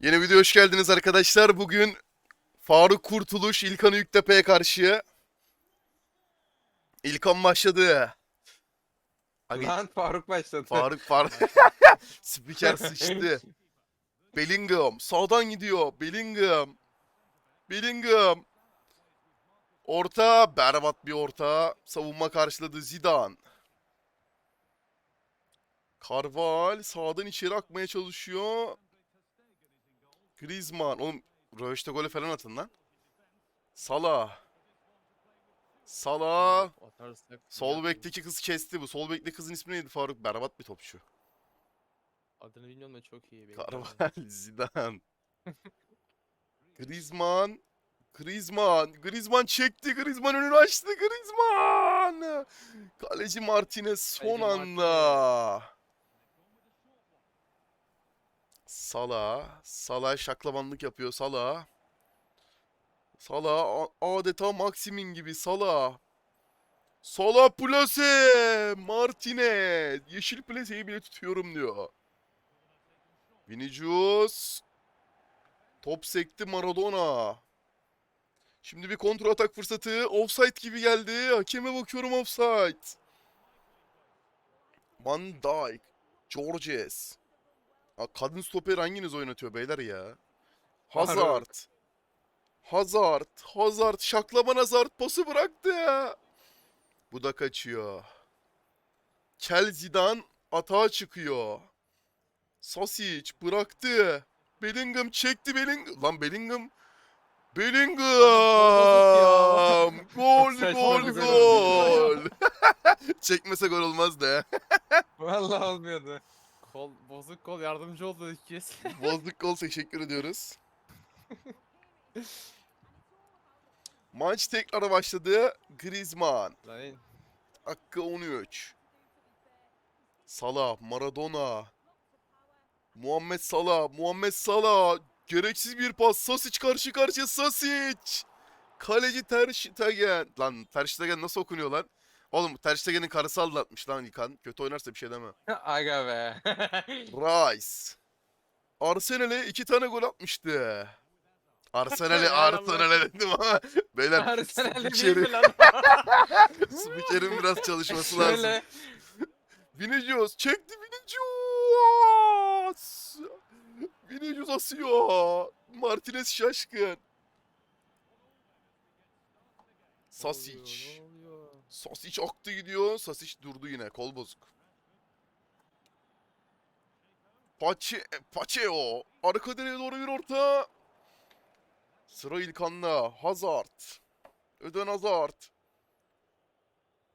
Yeni video hoş geldiniz arkadaşlar. Bugün Faruk Kurtuluş İlkan Yüktepe'ye karşı. İlkan başladı. Abi, Lan Faruk başladı. Faruk Faruk. Spiker sıçtı. Bellingham sağdan gidiyor. Bellingham. Bellingham. Orta berbat bir orta. Savunma karşıladı Zidane. Carval sağdan içeri akmaya çalışıyor. Griezmann. Oğlum Röveşte golü falan atın lan. Salah. Salah. Atarsak Sol bekteki kız kesti bu. Sol bekli kızın ismi neydi Faruk? Berbat bir topçu. Adını bilmiyorum da çok iyi. Carval, Zidane. Griezmann. Griezmann. Griezmann çekti. Griezmann önünü açtı. Griezmann. Kaleci Martinez son Kaleci anda. Salah. Salah şaklabanlık yapıyor Salah. Salah a- adeta Maximin gibi Salah. Salah plase. Martinez. Yeşil plaseyi bile tutuyorum diyor. Vinicius. Top sekti Maradona. Şimdi bir kontra atak fırsatı. Offside gibi geldi. Hakeme bakıyorum offside. Van Dijk. Georges. Kadın stoper hanginiz oynatıyor beyler ya? Hazard. Hazard. Hazard. Şaklaban Hazard pası bıraktı ya. Bu da kaçıyor. Zidane atağa çıkıyor. Sasic bıraktı. Bellingham çekti Bellingham. Lan Bellingham. Bellingham. Gol gol gol. Çekmese gol olmaz da. Vallahi olmuyordu. Kol, bozuk kol yardımcı oldu ilk kez. Bozduk gol teşekkür ediyoruz. Maç tekrar başladı. Griezmann. Lan Dakika 13. Salah, Maradona. Muhammed Salah, Muhammed Salah. Gereksiz bir pas. Sasic karşı karşıya Sasic. Kaleci Ter Stegen. Lan Ter Stegen nasıl okunuyor lan? Oğlum Ter Stegen'in karısı aldatmış lan İlkan. Kötü oynarsa bir şey deme. Aga be. Rice. Arsenal'e iki tane gol atmıştı. Arsenal'e. Arsenal'e dedim ama beyler Arsenal'i değil lan? spikerin biraz çalışması lazım. Şöyle. Vinicius çekti Vinicius. Vinicius asıyor. Martinez şaşkın. Sasic. Sasic aktı gidiyor. Sasic durdu yine. Kol bozuk. Pache, Pacheo. Arka direğe doğru bir orta. Sıra İlkan'da. Hazard. Öden Hazard.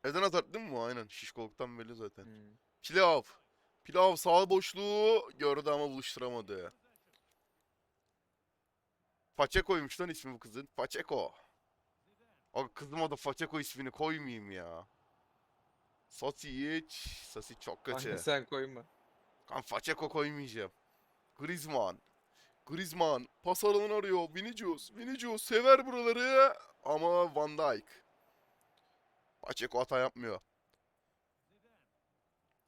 Eden Hazard değil mi bu? Aynen. Şişkoluktan belli zaten. Hmm. Pilav. Pilav sağ boşluğu gördü ama buluşturamadı. Pacheco'ymuş lan ismi bu kızın. Pacheco. Abi kızıma da Pacheco ismini koymayayım ya. Sasic. Sasic çok kötü. Anne sen koyma. Kan Pacheco koymayacağım. Griezmann. Griezmann pas alanını arıyor. Vinicius. Vinicius sever buraları ama Van Dijk. Pacheco hata yapmıyor.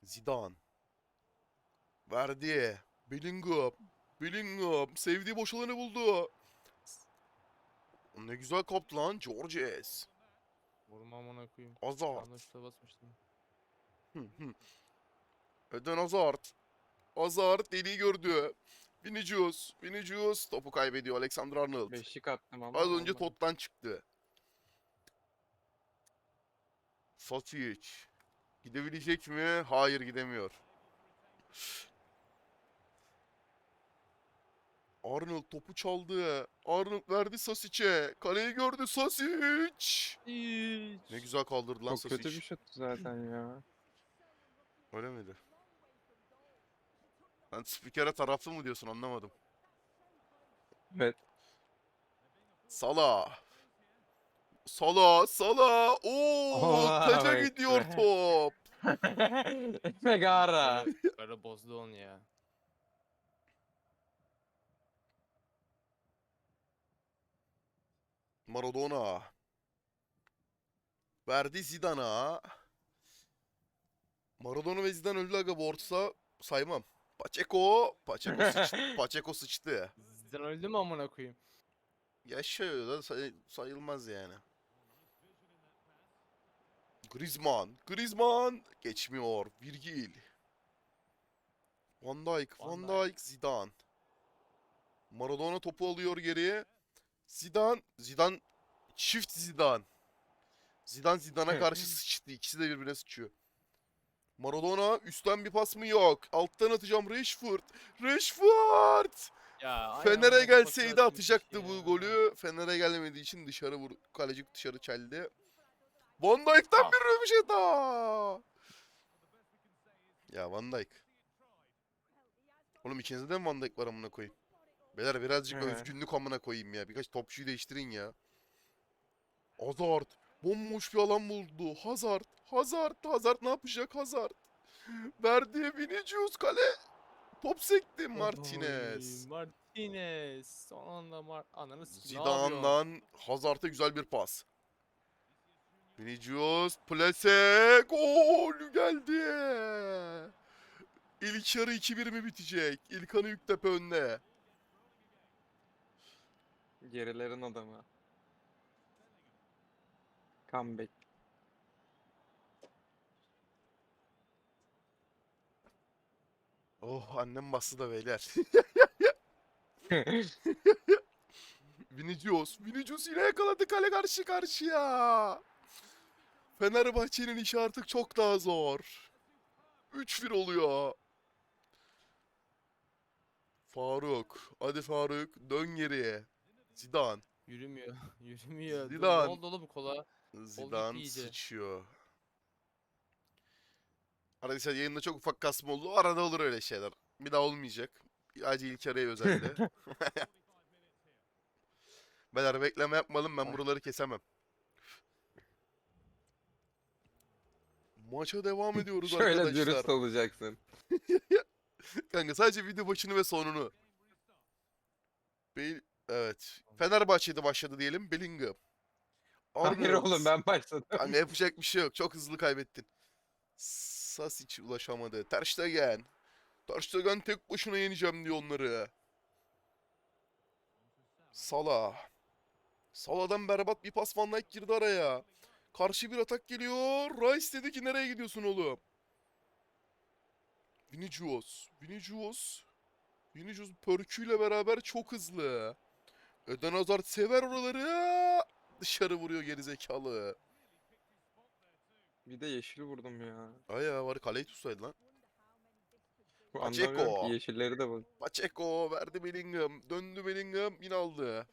Zidane. Verdi. Bellingham. Bellingham. Sevdiği boş alanı buldu. Ne güzel kaptı lan. Georges. Vurma amına koyayım. Hazard. Yanlışla basmıştım. Hı hı. Eden Hazard. Hazard deliği gördü. Vinicius. Vinicius topu kaybediyor Alexander Arnold. Beşlik attım ama. Az önce olmadı. tottan çıktı. Sasic. Gidebilecek mi? Hayır gidemiyor. Arnold topu çaldı. Arnold verdi Sasic'e. Kaleyi gördü Sasic. Ne güzel kaldırdı lan Çok Sasic. kötü bir şut zaten ya. Öyle miydi? Sen spikere taraflı mı diyorsun anlamadım. Evet. Salah. Salah, Salah. Oo, Oha, taca gidiyor top. Megara. Böyle, böyle bozdu onu ya. Maradona. Verdi Zidane'a. Maradona ve Zidane öldü aga bu orta saymam. Pacheco. Pacheco sıçtı. Pacheco sıçtı. Zidane öldü mü amına koyayım? Yaşıyor da say- sayılmaz yani. Griezmann. Griezmann. Geçmiyor. Virgil. Van Dijk. Van Van Dijk. Zidane. Maradona topu alıyor geriye. Zidane. Zidane. Çift Zidane. Zidane Zidane'a karşı sıçtı. İkisi de birbirine sıçıyor. Maradona üstten bir pas mı yok? Alttan atacağım Rashford. Rashford! Ya Fener'e gelseydi fotoğraf atacaktı çekmiş bu ya. golü. Fener'e gelmediği için dışarı vur kaleci dışarı çeldi. Van Dijk'ten Ah. bir röveşata. Ya Van Dijk. Oğlum ikinizde de mi Van Dijk var amına koyayım? Beyler birazcık He. özgünlük amına koyayım ya. Birkaç topçuyu değiştirin ya. Hazard. Bomboş bir alan buldu. Hazard. Hazard. Hazard ne yapacak Hazard? Verdi Vinicius kale. Top sekti Martinez. Oy, Martinez. Son anda Mar Ananı yapıyorsun? Zidane'dan Hazard'a güzel bir pas. Vinicius, plase, gol geldi. İlk yarı 2-1 mi bitecek? İlkan'ı Yüktepe önde. Gerilerin adamı. Comeback. Oh annem bastı da beyler. Vinicius, Vinicius yine yakaladı kale karşı karşıya. Fenerbahçe'nin işi artık çok daha zor. 3-1 oluyor. Faruk, hadi Faruk dön geriye. Zidane, Yürümüyor. Yürümüyor. Dur, Zidane. Ne oldu oğlum kola? Zidane iyice. sıçıyor. Arkadaşlar yayında çok ufak kasma oldu. Arada olur öyle şeyler. Bir daha olmayacak. Sadece ilk araya özeldi. Beyler bekleme yapmalım ben buraları kesemem. Maça devam ediyoruz Şöyle arkadaşlar. dürüst olacaksın. Kanka sadece video başını ve sonunu. Bel evet. Fenerbahçe'de başladı diyelim. Bellingham. Hayır Arnold. oğlum ben başladım. Kanka yapacak bir şey yok. Çok hızlı kaybettin. Sasic ulaşamadı. Ter Stegen. Ter Stegen tek başına yeneceğim diyor onları. Salah. Salah'dan berbat bir pas Van Dijk girdi araya. Karşı bir atak geliyor. Rice dedi ki nereye gidiyorsun oğlum? Vinicius. Vinicius. Vinicius pörküyle beraber çok hızlı. Eden Hazard sever oraları. Dışarı vuruyor gerizekalı. Bir de yeşil vurdum ya. Ay ya var kaleyi tutsaydı lan. Bu Pacheco. Anlamıyorum ki yeşilleri de bu. Pacheco verdi Bellingham. Döndü Bellingham yine aldı.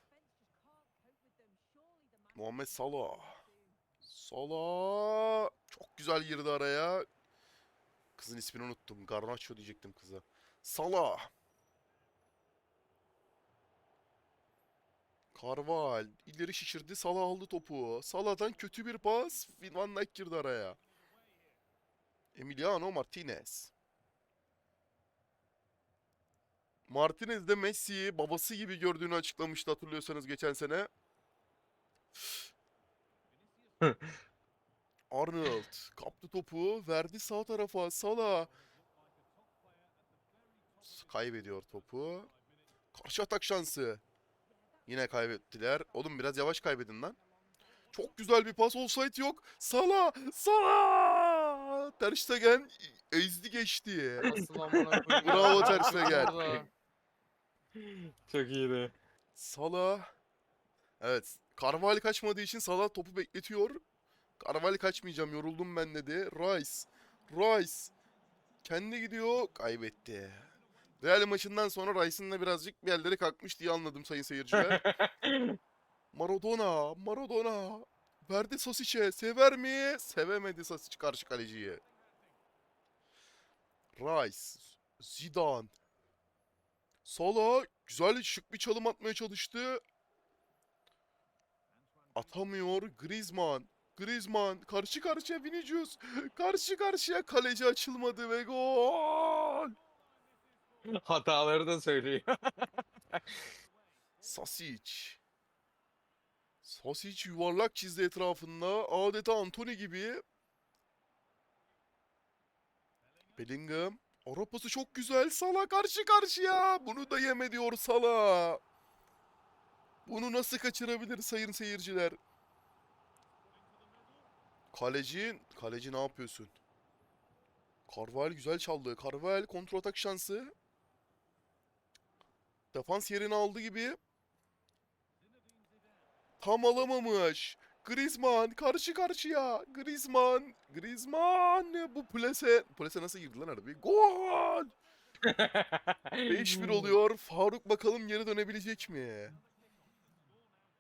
Muhammed Salah. Salah. Çok güzel girdi araya. Kızın ismini unuttum. Garnacho diyecektim kıza. Salah. Carval ileri şişirdi. Salah aldı topu. Salah'dan kötü bir pas. Van Dijk girdi araya. Emiliano Martinez. Martinez de Messi'yi babası gibi gördüğünü açıklamıştı hatırlıyorsanız geçen sene. Arnold kaptı topu, verdi sağ tarafa. Salah kaybediyor topu. Karşı atak şansı. Yine kaybettiler. Oğlum biraz yavaş kaybedin lan. Çok güzel bir pas. Offside yok. Salah! Salah! Ter Stegen ezdi geçti. Nasıl amına koyayım? Bravo Ter Stegen. Çok iyiydi. Salah. Evet. Carvalho kaçmadığı için Salah topu bekletiyor. Carvalho kaçmayacağım yoruldum ben dedi. Rice. Rice. Kendi gidiyor. Kaybetti. Real maçından sonra Rice'ın da birazcık bir yerleri kalkmış diye anladım sayın seyirciler. Maradona. Maradona. Verdi Sasic'e. Sever mi? Sevemedi Sasic karşı kaleciyi. Rice. Zidane. Salah güzel şık bir çalım atmaya çalıştı. Atamıyor. Griezmann. Griezmann karşı karşıya Vinicius. Karşı karşıya kaleci açılmadı ve gol. Hataları da söylüyor. Sasic. Sasic yuvarlak çizdi etrafında. Adeta Antony gibi. Bellingham. Arapası çok güzel. Sala karşı karşıya. Bunu da yeme diyor Sala. Bunu nasıl kaçırabilir sayın seyirciler? Kaleci, kaleci ne yapıyorsun? Carval güzel çaldı. Carval kontrol atak şansı. Defans yerini aldı gibi. Tam alamamış. Griezmann karşı karşıya. Griezmann. Griezmann. Bu plase. Plase nasıl girdi lan harbi? Gol. 5-1 oluyor. Faruk bakalım geri dönebilecek mi?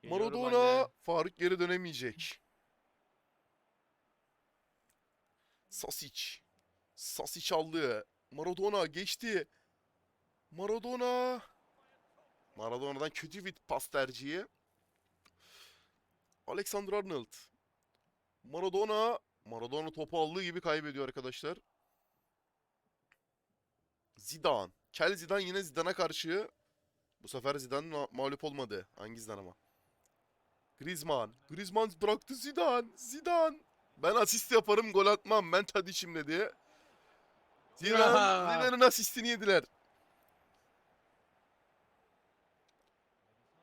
Geliyorum Maradona. anne. Faruk geri dönemeyecek. Sasic. Sasic aldı. Maradona geçti. Maradona. Maradona'dan kötü bir pas tercihi. Alexander Arnold. Maradona. Maradona topu aldığı gibi kaybediyor arkadaşlar. Zidane. Kel Zidane yine Zidane'a karşı. Bu sefer Zidane ma- mağlup olmadı. Hangi Zidane ama? Griezmann. Griezmann bıraktı Zidane. Zidane. Ben asist yaparım gol atmam. Ben Tadic'im dedi. Zidane. Zidane'ın asistini yediler.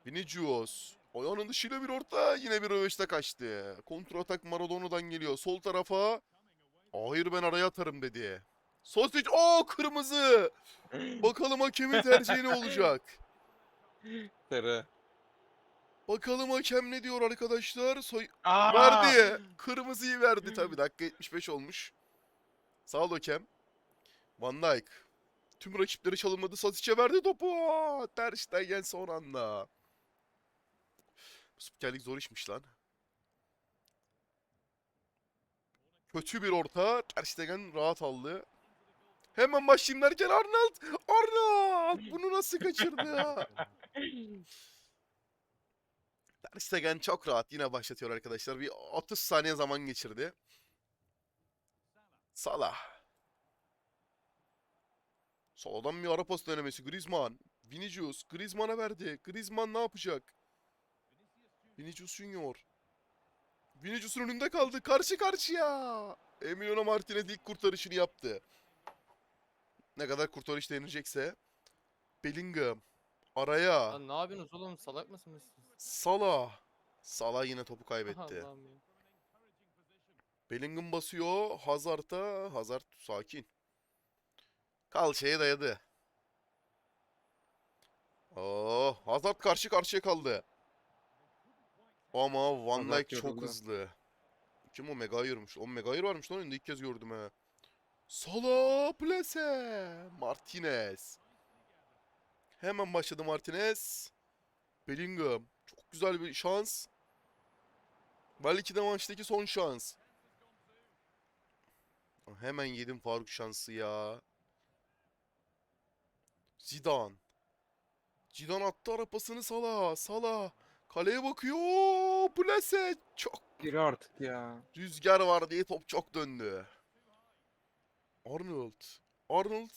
Vinicius. Ayağının dışıyla bir orta. Yine bir röveşte kaçtı. Kontra atak Maradona'dan geliyor. Sol tarafa. Hayır ben araya atarım dedi. Sosic. o kırmızı. Bakalım hakemin tercihi ne olacak. Sarı. Bakalım hakem ne diyor arkadaşlar. Soy Aa! verdi. Kırmızıyı verdi tabii. Dakika 75 olmuş. Sağ ol hakem. Van Dijk. Tüm rakipleri çalınmadı. Sasic'e verdi topu. Ter Stegen son anda. Spikerlik zor işmiş lan. Kötü bir orta. Ter Stegen rahat aldı. Hemen başlayayım derken Arnold. Arnold. Bunu nasıl kaçırdı ya? Ter Stegen çok rahat yine başlatıyor arkadaşlar. Bir 30 saniye zaman geçirdi. Salah. Soldan bir ara pas denemesi. Griezmann. Vinicius. Griezmann'a verdi. Griezmann ne yapacak? Vinicius Junior. Vinicius'un önünde kaldı. Karşı karşıya. Emiliano Martinez ilk kurtarışını yaptı. Ne kadar kurtarış denilecekse. Bellingham. Araya. Lan ne yapıyorsunuz oğlum salak mısınız siz? Salah. Salah yine topu kaybetti. Allah'ım ya. Bellingham basıyor. Hazard'a. Hazard sakin. Kalçaya dayadı. Oh, Hazard karşı karşıya kaldı. Ama Van Dijk çok yoruldu. hızlı. Kim o Maguire'mış? O Maguire varmış lan önünde ilk kez gördüm ha. Salah plase. Martinez. Hemen başladı Martinez. Bellingham. Çok güzel bir şans. Belki de maçtaki son şans. Hemen yedim Faruk şansı ya. Zidane. Zidane attı arapasını Salah. Salah. Kaleye bakıyor. Plase. Çok Gir artık ya. rüzgar var diye top çok döndü. Arnold. Arnold.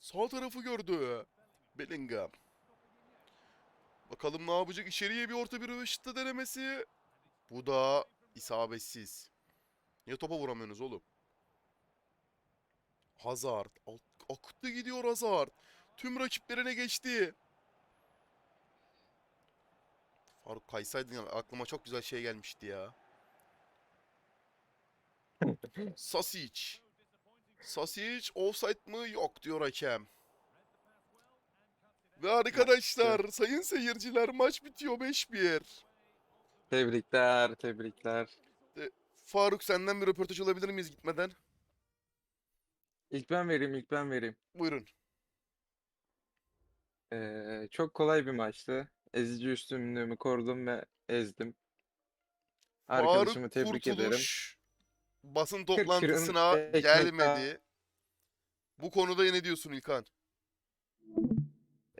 Sağ tarafı gördü. Bellingham. Bakalım ne yapacak? İçeriye bir orta bir röveşata denemesi. Bu da isabetsiz. Niye topa vuramıyorsunuz oğlum? Hazard. Ak- Akıttı gidiyor Hazard. Tüm rakiplerine geçti. Faruk kaysaydın ya aklıma çok güzel şey gelmişti ya. Sasic. Sasic offside mı? Yok diyor hakem. Ve arkadaşlar sayın seyirciler maç bitiyor 5-1. Tebrikler, tebrikler. Faruk senden bir röportaj alabilir miyiz gitmeden? İlk ben vereyim, ilk ben vereyim. Buyurun. Ee, çok kolay bir maçtı. Ezici üstünlüğümü korudum ve ezdim. Arkadaşımı Faruk tebrik ederim. Kurtuluş basın Kırk toplantısına gelmedi. Bu konuda ne diyorsun İlkan?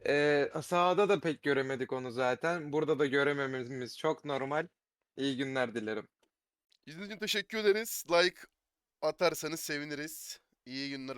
Ee, sahada da pek göremedik onu zaten. Burada da göremememiz çok normal. İyi günler dilerim. İzlediğiniz için teşekkür ederiz. Like atarsanız seviniriz. İyi günler